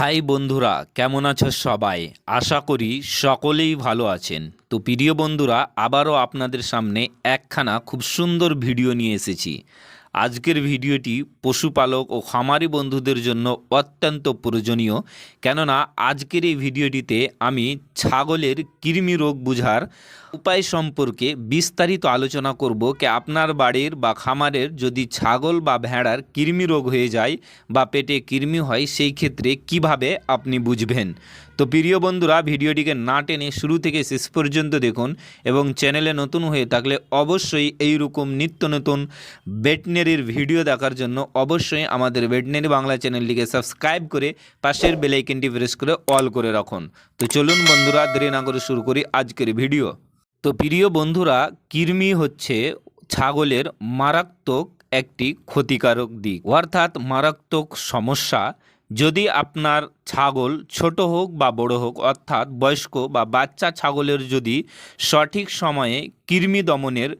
High বন্ধুরা, কেমন আছো সবাই? আশা করি সকলেই ভালো আছেন। তো প্রিয় বন্ধুরা, আবারও আপনাদের সামনে একখানা খুব সুন্দর ভিডিও নিয়ে এসেছি। আজকের ভিডিওটি পশুপালক ও খামারি বন্ধুদের জন্য অত্যন্ত প্রয়োজনীয়। কেননা আজকের এই ভিডিওটিতে আমি ছাগলের কৃমি রোগ বুঝার উপায় সম্পর্কে বিস্তারিত আলোচনা করব কি আপনার বাড়ির বা খামারের যদি ছাগল বা ভেড়ার কৃমি রোগ হয়ে যায় বা পেটে কৃমি হয়, সেই ক্ষেত্রে কীভাবে আপনি বুঝবেন? তো প্রিয় বন্ধুরা, ভিডিওটিকে না টেনে শুরু থেকে শেষ পর্যন্ত দেখুন এবং চ্যানেলে নতুন হয়ে থাকলে অবশ্যই এই রকম নিত্য নতুন ভেটেনারির ভিডিও দেখার জন্য অবশ্যই আমাদের ভেটেনারি বাংলা চ্যানেলটিকে সাবস্ক্রাইব করে পাশের বেলাইকেনটি প্রেস করে অল করে রাখুন। তো চলুন বন্ধুরা, দেরি না করে শুরু করি আজকের ভিডিও। তো প্রিয় বন্ধুরা, কৃমি হচ্ছে ছাগলের মারাত্মক একটি ক্ষতিকারক দিক। অর্থাৎ মারাত্মক সমস্যা যদি আপনার ছাগল ছোট হোক বা বড় হোক, অর্থাৎ বয়স্ক বা বাচ্চা ছাগলের যদি সঠিক সময়ে কৃমি দমনের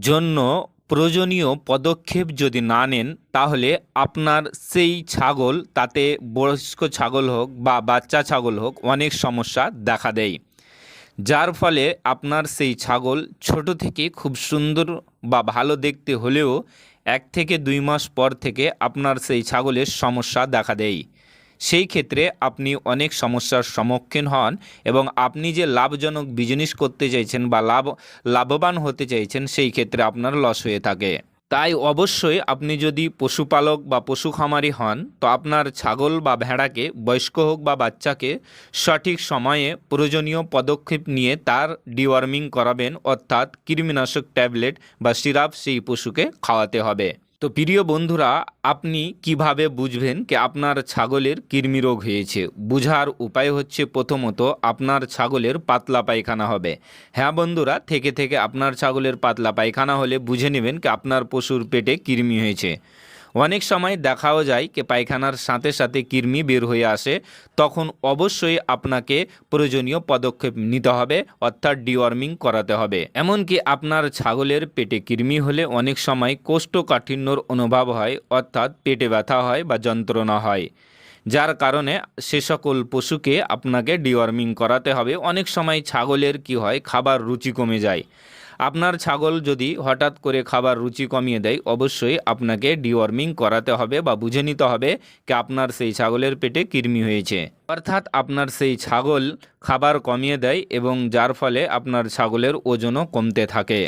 জন্য প্রয়োজনীয় পদক্ষেপ যদি না নেন, তাহলে আপনার সেই ছাগল, তাতে বয়স্ক ছাগল হোক বা বাচ্চা ছাগল হোক, অনেক সমস্যা দেখা দেয়। যার ফলে আপনার সেই ছাগল ছোট থেকে খুব সুন্দর বা ভালো দেখতে হলেও এক থেকে দুই মাস পর থেকে আপনার সেই ছাগলের সমস্যা দেখা দেয়। সেই ক্ষেত্রে আপনি অনেক সমস্যার সম্মুখীন হন এবং আপনি যে লাভজনক বিজনেস করতে চাইছেন বা লাভ, লাভবান হতে চাইছেন সেই ক্ষেত্রে আপনার লস হয়ে থাকে। তাই অবশ্যই আপনি যদি পশুপালক বা পশু খামারি হন, তো আপনার ছাগল বা ভেড়াকে, বয়স্ক হোক বা বাচ্চাকে সঠিক সময়ে প্রয়োজনীয় পদক্ষেপ নিয়ে তার ডিওয়ার্মিং করাবেন, অর্থাৎ কৃমিনাশক ট্যাবলেট বা সিরাপ সেই পশুকে খাওয়াতে হবে। তো প্রিয় বন্ধুরা, আপনি কীভাবে বুঝবেন কি আপনার ছাগলের কৃমি রোগ হয়েছে? বুঝার উপায় হচ্ছে প্রথমত আপনার ছাগলের পাতলা পায়খানা হবে। হ্যাঁ বন্ধুরা, থেকে থেকে আপনার ছাগলের পাতলা পায়খানা হলে বুঝে নেবেন কি আপনার পশুর পেটে কৃমি হয়েছে। অনেক সময় দেখাও যায় কি পায়খানার সাথে সাথে কৃমি বের হয়ে আসে, তখন অবশ্যই আপনাকে প্রয়োজনীয় পদক্ষেপ নিতে হবে, অর্থাৎ ডিওয়ার্মিং করাতে হবে। এমনকি আপনার ছাগলের পেটে কৃমি হলে অনেক সময় কোষ্ঠকাঠিন্যর অনুভব হয়, অর্থাৎ পেটে ব্যথা হয় বা যন্ত্রণা হয়। যার কারণে সে সকল পশুকে আপনাকে ডিওয়ার্মিং করাতে হবে। অনেক সময় ছাগলের কি হয়, খাবার রুচি কমে যায়। আপনার ছাগল যদি হঠাৎ করে খাবার রুচি কমিয়ে দেয়, অবশ্যই আপনাকে ডিওয়ার্মিং করাতে হবে বা বুঝে নিতে হবে কি আপনার সেই ছাগলের পেটে কৃমি হয়েছে। অর্থাৎ আপনার সেই ছাগল খাবার কমিয়ে দেয় এবং যার ফলে আপনার ছাগলের ওজনও কমতে থাকে।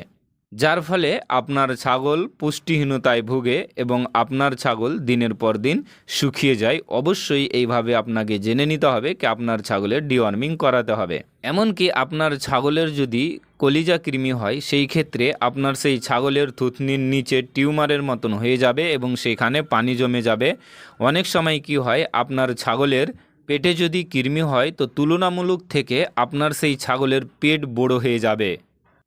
যার ফলে আপনার ছাগল পুষ্টিহীনতায় ভুগে এবং আপনার ছাগল দিনের পর দিন শুকিয়ে যায়। অবশ্যই এইভাবে আপনাকে জেনে নিতে হবে কি আপনার ছাগলের ডিওয়ার্মিং করাতে হবে। এমনকি আপনার ছাগলের যদি কলিজা কৃমি হয়, সেই ক্ষেত্রে আপনার সেই ছাগলের থুতনির নিচে টিউমারের মতন হয়ে যাবে এবং সেখানে পানি জমে যাবে। অনেক সময় কি হয়, আপনার ছাগলের পেটে যদি কৃমি হয়, তো তুলনামূলক থেকে আপনার সেই ছাগলের পেট বড় হয়ে যাবে।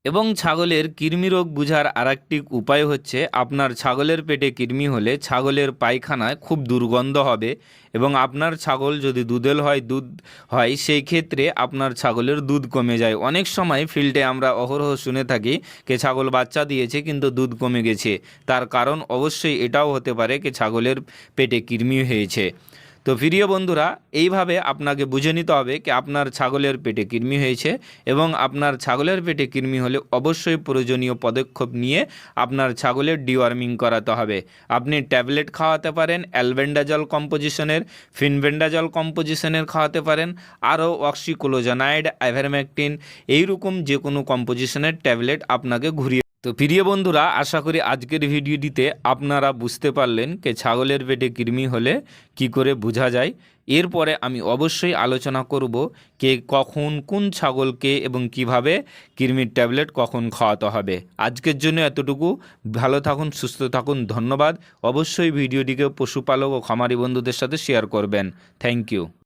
এবং ছাগলের কৃমি রোগ বুঝার আরেকটি উপায় হচ্ছে, আপনার ছাগলের পেটে কৃমি হলে ছাগলের পায়খানায় খুব দুর্গন্ধ হবে এবং আপনার ছাগল যদি দুধেল হয়, দুধ হয়, সেই ক্ষেত্রে আপনার ছাগলের দুধ কমে যায়। অনেক সময় ফিল্ডে আমরা অহরহ শুনে থাকি কে ছাগল বাচ্চা দিয়েছে কিন্তু দুধ কমে গেছে। তার কারণ অবশ্যই এটাও হতে পারে কে ছাগলের পেটে কৃমি হয়েছে। তো প্রিয় বন্ধুরা, এইভাবে আপনাকে বুঝে নিতে হবে কি আপনার ছাগলের পেটে কৃমি হয়েছে এবং আপনার ছাগলের পেটে কৃমি হলে অবশ্যই প্রয়োজনীয় পদক্ষেপ নিয়ে আপনার ছাগলের ডিওয়ার্মিং করাতে হবে। আপনি ট্যাবলেট খাওয়াতে পারেন, অ্যালবেন্ডাজল কম্পোজিশনের ফিনভেন্ডাজল কম্পোজিশনের খাওয়াতে পারেন, আরও অক্সিক্লোজানাইড, আইভারম্যাকটিন, এইরকম যে কোনো কম্পোজিশনের ট্যাবলেট আপনাকে ঘুরিয়ে তো প্রিয় বন্ধুরা, আশা করি আজকের ভিডিওটিতে আপনারা বুঝতে পারলেন কে ছাগলের পেটে কৃমি হলে কি করে বোঝা যায়। এরপরে আমি অবশ্যই আলোচনা করব কে কখন কোন ছাগলকে এবং কীভাবে কৃমির ট্যাবলেট কখন খাওয়াতে হবে। আজকের জন্য এতটুকু। ভালো থাকুন, সুস্থ থাকুন, ধন্যবাদ। অবশ্যই ভিডিওটিকে পশুপালক ও খামারি বন্ধুদের সাথে শেয়ার করবেন। Thank you.